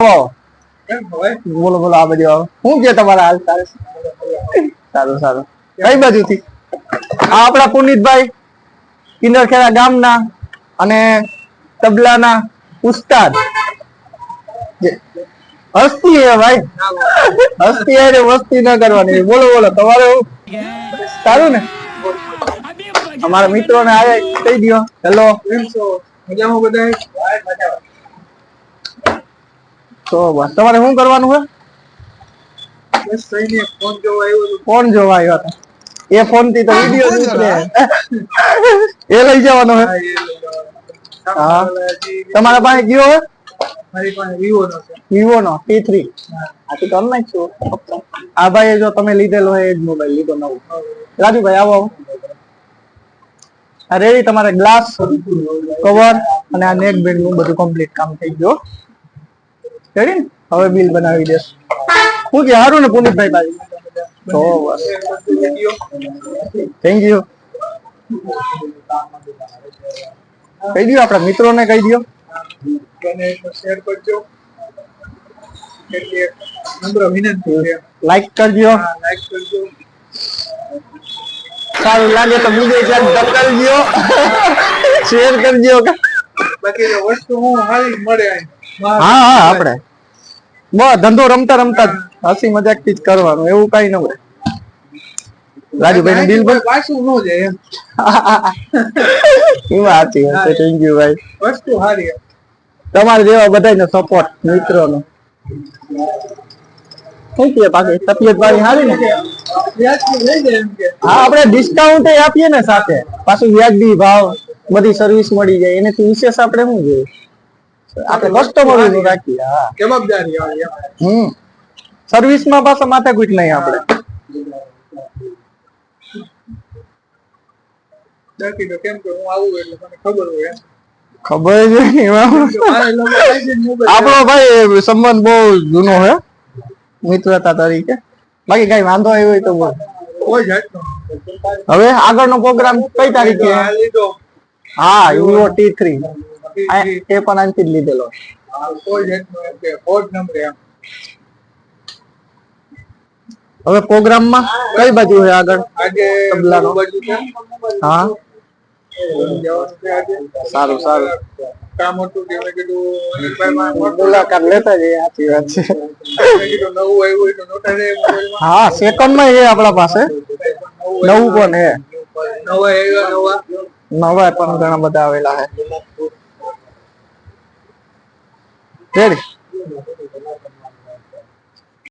બોલો. બોલો આ બધી હું કે તમારા હાલ? સારું સારું. કઈ બાજુ થી આ આપણા પુનિતભાઈ કિન્નરખેડા ગામના અને તબલાના ઉસ્તાદ. હસ્તી હે ભાઈ. હસ્તી હે રે મસ્તી ન કરવાની. બોલો બોલો તમારે સારું ને? અમારા મિત્રો ને આવ્યા કહી દો હેલો. કેમ છો? મજામાં બધાય તો બસ તમારે શું કરવાનું છે? બસ કઈ ફોન જોવા આવ્યો ફોન જોવા આવ્યા હતા. એ ફોનથી તો વીડિયો એ લઈ જવાનો હે હા, એ લઈ જવાનો. હા. હજી તમારા પાસે કયો હે મારી પાસે વિવો નો છે. વિવો નો ટી થ્રી આથી કરી નાખશું આ ભાઈ જો તમે લીધેલો હોય એ જ મોબાઈલ લીધો નવો. રાજુભાઈ આવો આવો. આ રેડી તમારે ગ્લાસ કવર અને આ નેક બેન્ડનું બધું કમ્પ્લીટ કામ થઈ ગયું. રેડી હવે બિલ બનાવી દેસ હું કે હારું ને પુનિતભાઈ ભાઈ. તો બસ. થેન્ક યુ કહી દો આપણા મિત્રોને કહી દો શેર કરજો. નમ્ર વિનંતી છે લાઈક કરજો સારું લાગે તો બીજે ક્યાંક ધકેલજો. શેર કરજો. બાકી વસ્તુ હું જ મળે અહીં. હા હા આપણે. બસ ધંધો રમતા રમતા હસી મજાકથી જ કરવાનું એવું કઈ ન હોય. રાજુભાઈ બિલ પણ પાછું ન જાય એમ. એ વાત છે થેન્ક યુ ભાઈ. વસ્તુ સારી તમારે જેવા બધાને સપોર્ટ મિત્રોનો. શું કહે બાકી તબિયત પાણી સારી ને? હા આપણે ડિસ્કાઉન્ટ આપીએ ને સાથે. પાછું વ્યાજબી ભાવ બધી સર્વિસ મળી જાય એનાથી વિશેષ આપણે શું જોઈએ? આપણે કસ્ટમર રાખીએ હા. જવાબદારી હમ. સર્વિસમાં પાછા માથાકૂટ નહીં આપણે. બાકી તો કેમ કે હું આવું એટલે મને ખબર mobile આપણો ભાઈ સંબંધ બહુ જૂનો હે મિત્રતા તરીકે. બાકી કઈ વાંધો આવ્યો હોય તો બોલ. હવે આગળનો પ્રોગ્રામ કઈ તારીખે? લીધો. હા યુરો ટી થ્રી એ પણ આનથી જ લીધેલો આ કોઈ જાતનો એમ કે કોડ નંબર એમ હવે પ્રોગ્રામમાં કઈ બાજુ છે આગળ? આજે તબલાનો. બાજુ છે? હા. જવાનું છે આજે સારું સારું. કામ હતું કે મેં કીધું અનિલભાઈ માં મુલાકાત લેતા જઈએ સાચી વાત છે. મેં કીધું નવું આવ્યું હોય તો નોટા રે મોબાઈલમાં. હા સેકન્ડમાં છે આપણા પાસે. નવું નવું પણ હે નવા આવ્યા નવા. નવા પણ ઘણા બધા આવેલા છે. રેડી